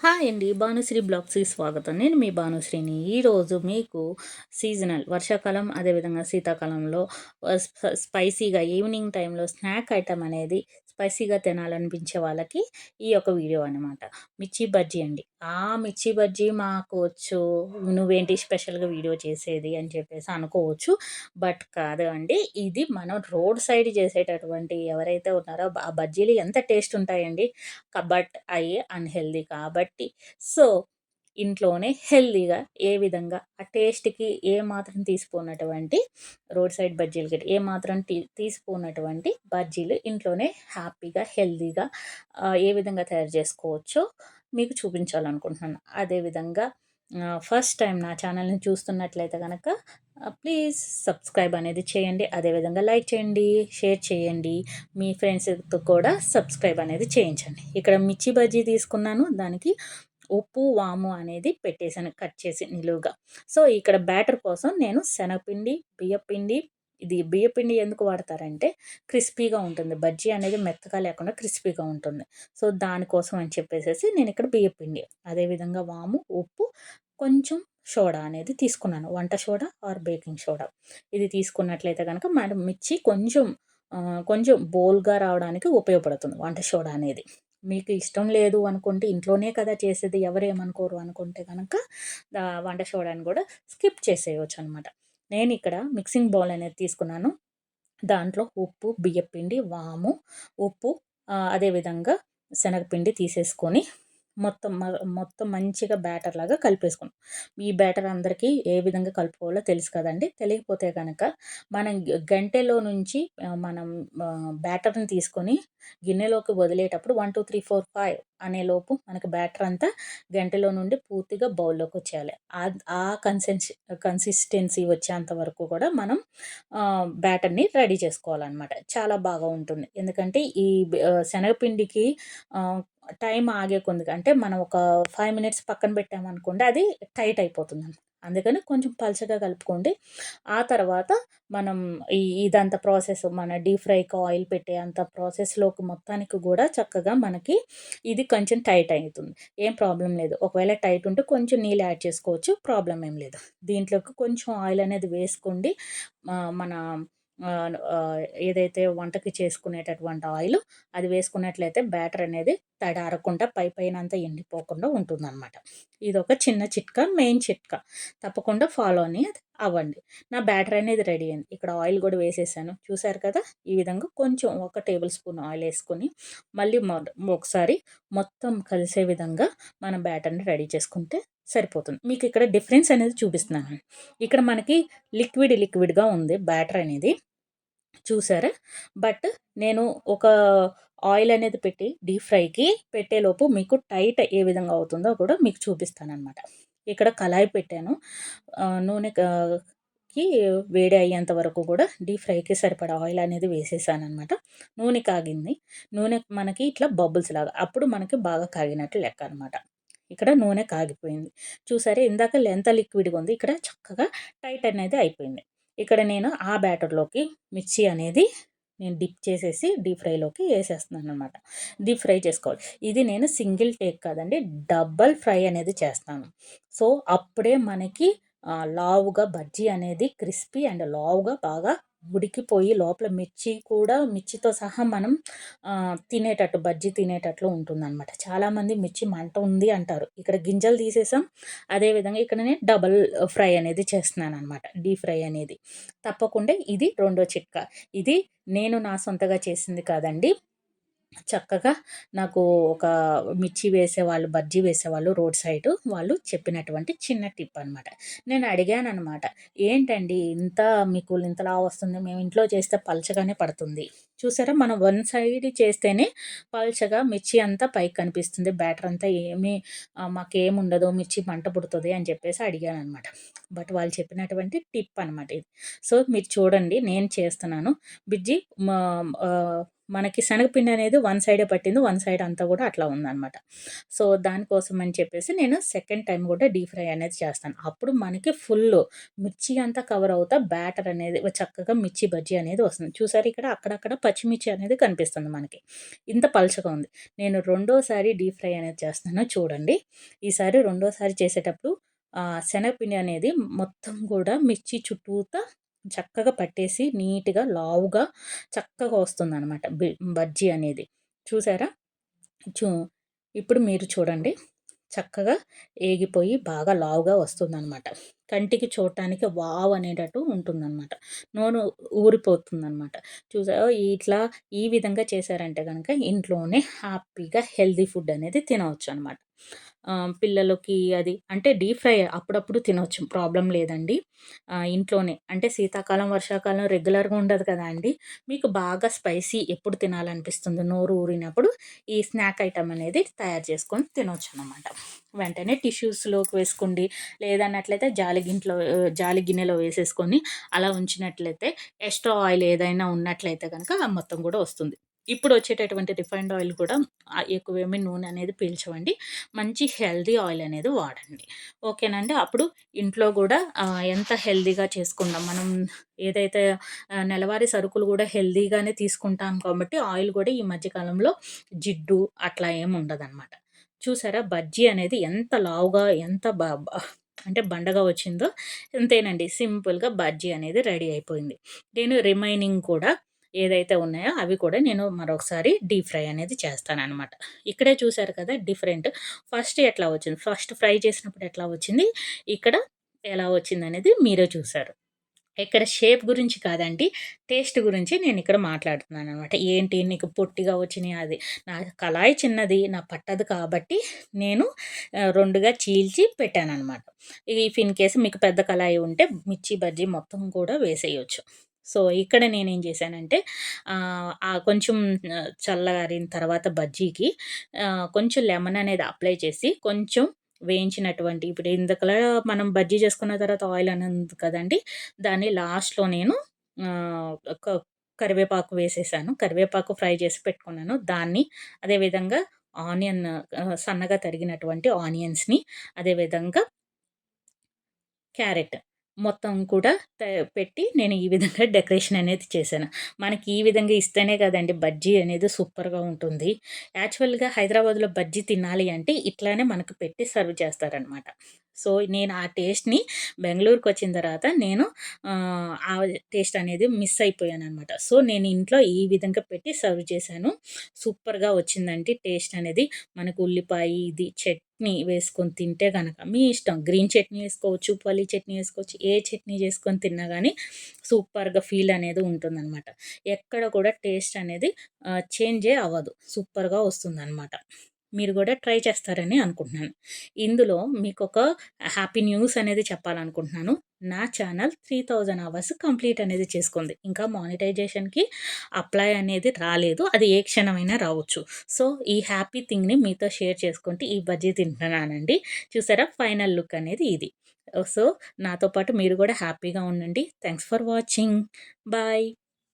Hi అండి భానుశ్రీ బ్లాగ్స్కి స్వాగతం. నేను మీ భానుశ్రీని. ఈరోజు మీకు సీజనల్ వర్షాకాలం అదేవిధంగా శీతాకాలంలో స్పైసీగా ఈవినింగ్ టైంలో స్నాక్ ఐటమ్ అనేది స్పైసీగా తినాలనిపించే వాళ్ళకి ఈ యొక్క వీడియో అనమాట మిర్చి బజ్జీ అండి. ఆ మిర్చి బజ్జీ మాకు వచ్చు నువ్వేంటి స్పెషల్గా వీడియో చేసేది అని చెప్పేసి అనుకోవచ్చు. బట్ కాదు అండి ఇది మనం రోడ్ సైడ్ చేసేటటువంటి ఎవరైతే ఉన్నారో ఆ బజ్జీలు ఎంత టేస్ట్ ఉంటాయండి. బట్ అవి అన్హెల్దీ కాబట్టి. సో ఇంట్లోనే హెల్దీగా ఏ విధంగా ఆ టేస్ట్కి ఏ మాత్రం తీసుకున్నటువంటి రోడ్ సైడ్ బజ్జీలకి ఏ మాత్రం తీ తీసుకున్నటువంటి బజ్జీలు ఇంట్లోనే హ్యాపీగా హెల్దీగా ఏ విధంగా తయారు చేసుకోవచ్చో మీకు చూపించాలనుకుంటున్నాను. అదేవిధంగా ఫస్ట్ టైం నా ఛానల్ని చూస్తున్నట్లయితే కనుక ప్లీజ్ సబ్స్క్రైబ్ అనేది చేయండి. అదేవిధంగా లైక్ చేయండి షేర్ చేయండి. మీ ఫ్రెండ్స్తో కూడా సబ్స్క్రైబ్ అనేది చేయించండి. ఇక్కడ మిర్చి బజ్జీ తీసుకున్నాను. దానికి ఉప్పు వాము అనేది పెట్టేసాను కట్ చేసి నిలువుగా. సో ఇక్కడ బ్యాటర్ కోసం నేను శనగపిండి బియ్యపిండి ఇది బియ్యపిండి ఎందుకు వాడతారంటే క్రిస్పీగా ఉంటుంది. బజ్జీ అనేది మెత్తగా లేకుండా క్రిస్పీగా ఉంటుంది. సో దానికోసం అని చెప్పేసి నేను ఇక్కడ బియ్యపిండి అదేవిధంగా వాము ఉప్పు కొంచెం సోడా అనేది తీసుకున్నాను. వంట సోడా ఆర్ బేకింగ్ సోడా. ఇది తీసుకున్నట్లయితే కనుక మనం మిర్చి కొంచెం కొంచెం బోల్గా రావడానికి ఉపయోగపడుతుంది వంట సోడా అనేది. మీకు ఇష్టం లేదు అనుకుంటే ఇంట్లోనే కదా చేసేది ఎవరేమనుకోరు అనుకుంటే కనుక వంట సోడాని కూడా స్కిప్ చేసేయవచ్చు అనమాట నేను ఇక్కడ మిక్సింగ్ బౌల్ అనేది తీసుకున్నాను. దాంట్లో ఉప్పు బియ్యపిండి వాము ఉప్పు అదేవిధంగా శనగపిండి తీసేసుకొని మొత్తం మ- మొత్తం మంచిగా బ్యాటర్ లాగా కలిపేసుకున్నాం. ఈ బ్యాటర్ అందరికీ ఏ విధంగా కలుపుకోవాలో తెలుసు కదండి. తెలియకపోతే కనుక మనం గంటెలో నుంచి మనం బ్యాటర్ని తీసుకొని గిన్నెలోకి వదిలేటప్పుడు one two three four five అనే లోపు మనకి బ్యాటర్ అంతా గంటలో నుండి పూర్తిగా బౌల్లోకి వచ్చేయాలి. ఆ- ఆ కన్సిస్టెన్సీ వచ్చేంత వరకు కూడా మనం బ్యాటర్ని రెడీ చేసుకోవాలన్నమాట. చాలా బాగా ఉంటుంది. ఎందుకంటే ఈ శనగపిండికి టైం ఆగే కొంది అంటే మనం ఒక ఫైవ్ మినిట్స్ పక్కన పెట్టామనుకోండి అది టైట్ అయిపోతుంది అందుకని కొంచెం పలచగా కలుపుకోండి. ఆ తర్వాత మనం ఈ ఇదంతా ప్రాసెస్ మన డీప్ ఫ్రైకి ఆయిల్ పెట్టే అంత ప్రాసెస్లోకి మొత్తానికి కూడా చక్కగా మనకి ఇది కొంచెం టైట్ అవుతుంది ఏం ప్రాబ్లం లేదు. ఒకవేళ టైట్ ఉంటే కొంచెం నీళ్ళు యాడ్ చేసుకోవచ్చు. ప్రాబ్లం ఏం లేదు. దీంట్లోకి కొంచెం ఆయిల్ అనేది వేసుకోండి. మన ఏదైతే వంటకి చేసుకునేటటువంటి ఆయిల్ అది వేసుకున్నట్లయితే బ్యాటర్ అనేది తడారకుండా పై పైన అంతా ఎండిపోకుండా ఉంటుందన్నమాట. ఇది ఒక చిన్న చిట్కా మెయిన్ చిట్కా. తప్పకుండా ఫాలో అని అవ్వండి. నా బ్యాటర్ అనేది రెడీ అయింది. ఇక్కడ ఆయిల్ కూడా వేసేసాను. చూసారు కదా? ఈ విధంగా కొంచెం ఒక టేబుల్ స్పూన్ ఆయిల్ వేసుకొని మళ్ళీ ఒకసారి మొత్తం కలిసే విధంగా మన బ్యాటర్ని రెడీ చేసుకుంటే సరిపోతుంది. మీకు ఇక్కడ డిఫరెన్స్ అనేది చూపిస్తున్నాను. ఇక్కడ మనకి లిక్విడ్ లిక్విడ్గా ఉంది బ్యాటర్ అనేది. చూసారా? బట్ నేను ఒక ఆయిల్ అనేది పెట్టి డీప్ ఫ్రైకి పెట్టేలోపు మీకు టైట్ ఏ విధంగా అవుతుందో కూడా మీకు చూపిస్తానమాట ఇక్కడ కళాయి పెట్టాను. నూనె కి వేడి అయ్యేంత వరకు కూడా డీప్ ఫ్రైకి సరిపడా ఆయిల్ అనేది వేసేసాను అనమాట నూనె కాగింది. నూనె మనకి ఇట్లా బబుల్స్ లాగా అప్పుడు మనకి బాగా కాగినట్టు లెక్క అనమాట ఇక్కడ నూనె కాగిపోయింది. చూసారే? ఇందాక ఎంత లిక్విడ్గా ఉంది. ఇక్కడ చక్కగా టైట్ అనేది అయిపోయింది. ఇక్కడ నేను ఆ బ్యాటర్లోకి మిర్చి అనేది నేను డిప్ చేసేసి డీప్ ఫ్రైలోకి వేసేస్తున్నాను అనమాట డీప్ ఫ్రై చేసుకోవాలి. ఇది నేను సింగిల్ టేక్ కాదండి డబల్ ఫ్రై అనేది చేస్తాను. సో అప్పుడే మనకి లావుగా బజ్జీ అనేది క్రిస్పీ అండ్ లావుగా బాగా ఉడికిపోయి లోపల మిర్చి కూడా మిర్చితో సహా మనం తినేటట్టు బజ్జీ తినేటట్లు ఉంటుందన్నమాట. చాలామంది మిర్చి మంట ఉంది అంటారు. ఇక్కడ గింజలు తీసేసాం. అదేవిధంగా ఇక్కడ నేను డబల్ ఫ్రై అనేది చేస్తున్నాను అనమాట డీప్ ఫ్రై అనేది. తప్పకుండా ఇది రెండో చిట్కా. ఇది నేను నా సొంతగా చేసింది కాదండి. చక్కగా నాకు ఒక మిర్చి వేసేవాళ్ళు బజ్జీ వేసేవాళ్ళు రోడ్ సైడ్ వాళ్ళు చెప్పినటువంటి చిన్న టిప్ అనమాట నేను అడిగాను అనమాట ఏంటండి ఇంత మీకు ఇంతలా వస్తుంది మేము ఇంట్లో చేస్తే పలచగానే పడుతుంది. చూసారా మనం వన్ సైడ్ చేస్తేనే పల్చగా మిర్చి అంతా పైకి కనిపిస్తుంది బ్యాటర్ అంతా ఏమీ ఆ, మిర్చి మంట పుడుతుంది అని చెప్పేసి అడిగాను అనమాట బట్ వాళ్ళు చెప్పినటువంటి టిప్ అనమాట ఇది. సో మీరు చూడండి నేను చేస్తున్నాను. బిజ్జి మా- మనకి శనగపిండి అనేది వన్ సైడే పట్టింది వన్ సైడ్ అంతా కూడా అట్లా ఉందన్నమాట. సో దానికోసం అని చెప్పేసి నేను సెకండ్ టైం కూడా డీప్ ఫ్రై అనేది చేస్తాను. అప్పుడు మనకి ఫుల్ మిర్చి అంతా కవర్ అవుతా బ్యాటర్ అనేది చక్కగా మిర్చి బజ్జీ అనేది వస్తుంది. చూసారు ఇక్కడ అక్కడక్కడ పచ్చిమిర్చి అనేది కనిపిస్తుంది మనకి. ఇంత పలుచగా ఉంది. నేను రెండోసారి డీప్ ఫ్రై అనేది చేస్తాను. చూడండి. ఈసారి రెండోసారి చేసేటప్పుడు శనగపిండి అనేది మొత్తం కూడా మిర్చి చుట్టూతా చక్కగా పట్టేసి నీట్గా లావుగా చక్కగా వస్తుంది అనమాట బజ్జీ అనేది. చూసారా? చూ ఇప్పుడు మీరు చూడండి. చక్కగా ఏగిపోయి బాగా లావుగా వస్తుందనమాట కంటికి చూడటానికి వావ్ అనేటట్టు ఉంటుందన్నమాట. నూనె ఊరిపోతుందన్నమాట. చూసా ఇట్లా ఈ విధంగా చేశారంటే కనుక ఇంట్లోనే హ్యాపీగా హెల్దీ ఫుడ్ అనేది తినవచ్చు అనమాట పిల్లలకి అది అంటే డీప్ ఫ్రై అప్పుడప్పుడు తినొచ్చు ప్రాబ్లం లేదండి. ఇంట్లోనే. అంటే శీతాకాలం వర్షాకాలం రెగ్యులర్గా ఉండదు కదా అండి. మీకు బాగా స్పైసీ ఎప్పుడు తినాలనిపిస్తుంది? నోరు ఊరినప్పుడు ఈ స్నాక్ ఐటమ్ అనేది తయారు చేసుకొని తినొచ్చు అనమాట వెంటనే టిష్యూస్లోకి వేసుకోండి. లేదన్నట్లయితే జాలి గింట్లో జాలి గిన్నెలో వేసేసుకొని అలా ఉంచినట్లయితే ఎక్స్ట్రా ఆయిల్ ఏదైనా ఉన్నట్లయితే కనుక మొత్తం కూడా వస్తుంది. ఇప్పుడు వచ్చేటటువంటి రిఫైన్డ్ ఆయిల్ కూడా ఎక్కువేమీ నూనె అనేది పీల్చవండి. మంచి హెల్దీ ఆయిల్ అనేది వాడండి. ఓకేనండి? అప్పుడు ఇంట్లో కూడా ఎంత హెల్దీగా చేసుకుందాం? మనం ఏదైతే నెలవారీ సరుకులు కూడా హెల్దీగానే తీసుకుంటాం కాబట్టి ఆయిల్ కూడా ఈ మధ్యకాలంలో జిడ్డు అట్లా ఏమి ఉండదన్నమాట. చూసారా? బజ్జీ అనేది ఎంత లావుగా ఎంత బా అంటే బండగా వచ్చిందో అంతేనండి సింపుల్గా బజ్జీ అనేది రెడీ అయిపోయింది. నేను రిమైనింగ్ కూడా ఏదైతే ఉన్నాయో అవి కూడా నేను మరొకసారి డీప్ ఫ్రై అనేది చేస్తానన్నమాట. ఇక్కడే చూసారు కదా డిఫరెంట్. ఫస్ట్ ఎట్లా వచ్చింది? ఫస్ట్ ఫ్రై చేసినప్పుడు ఎట్లా వచ్చింది? ఇక్కడ ఎలా వచ్చింది అనేది మీరే చూసారు ఇక్కడ షేప్ గురించి కాదండి టేస్ట్ గురించి నేను ఇక్కడ మాట్లాడుతున్నాను అనమాట ఏంటి నీకు పొట్టిగా వచ్చినాయి? అది నా కళాయి చిన్నది నా పట్టదు కాబట్టి నేను రెండుగా చీల్చి పెట్టాను అనమాట ఇఫ్ ఇన్ కేసు మీకు పెద్ద కళాయి ఉంటే మిర్చి బజ్జీ మొత్తం కూడా వేసేయచ్చు. సో ఇక్కడ నేనేం చేశానంటే కొంచెం చల్లగారిన తర్వాత బజ్జీకి కొంచెం లెమన్ అనేది అప్లై చేసి కొంచెం వేయించినటువంటి ఇప్పుడు ఇందుకలా మనం బజ్జీ చేసుకున్న తర్వాత ఆయిల్ అనేది కదండి దాన్ని లాస్ట్లో నేను కరివేపాకు వేసేసాను. కరివేపాకు ఫ్రై చేసి పెట్టుకున్నాను. దాన్ని అదేవిధంగా ఆనియన్ సన్నగా తరిగినటువంటి ఆనియన్స్ని అదేవిధంగా క్యారెట్. మొత్తం కూడా పెట్టి నేను ఈ విధంగా డెకరేషన్ అనేది చేశాను. మనకి ఈ విధంగా ఇస్తేనే కదండి బజ్జీ అనేది సూపర్గా ఉంటుంది. యాక్చువల్గా హైదరాబాద్లో బజ్జీ తినాలి అంటే ఇట్లానే మనకు పెట్టి సర్వ్ చేస్తారనమాట సో నేను ఆ టేస్ట్ని బెంగళూరుకి వచ్చిన తర్వాత నేను ఆ టేస్ట్ అనేది మిస్ అయిపోయాను అనమాట సో నేను ఇంట్లో ఈ విధంగా పెట్టి సర్వ్ చేశాను. సూపర్గా వచ్చిందంటే టేస్ట్ అనేది. మనకు ఉల్లిపాయ ఇది చట్నీ వేసుకొని తింటే కనుక మీ ఇష్టం. గ్రీన్ చట్నీ వేసుకోవచ్చు పల్లి చట్నీ వేసుకోవచ్చు ఏ చట్నీ చేసుకొని తిన్నా కానీ సూపర్గా ఫీల్ అనేది ఉంటుందన్నమాట ఎక్కడ కూడా టేస్ట్ అనేది చేంజే అవ్వదు. సూపర్గా వస్తుందన్నమాట మీరు కూడా ట్రై చేస్తారని అనుకుంటున్నాను. ఇందులో మీకు ఒక హ్యాపీ న్యూస్ అనేది చెప్పాలనుకుంటున్నాను. నా channel three thousand hours complete అనేది చేసుకుంది. ఇంకా మానిటైజేషన్కి అప్లై అనేది రాలేదు. అది ఏ క్షణమైనా రావచ్చు. సో ఈ హ్యాపీ థింగ్ని మీతో షేర్ చేసుకుంటే ఈ బజ్జీ తింటున్నానండి. చూసారా? ఫైనల్ లుక్ అనేది ఇది. సో నాతో పాటు మీరు కూడా హ్యాపీగా ఉండండి. Thanks for watching. బాయ్.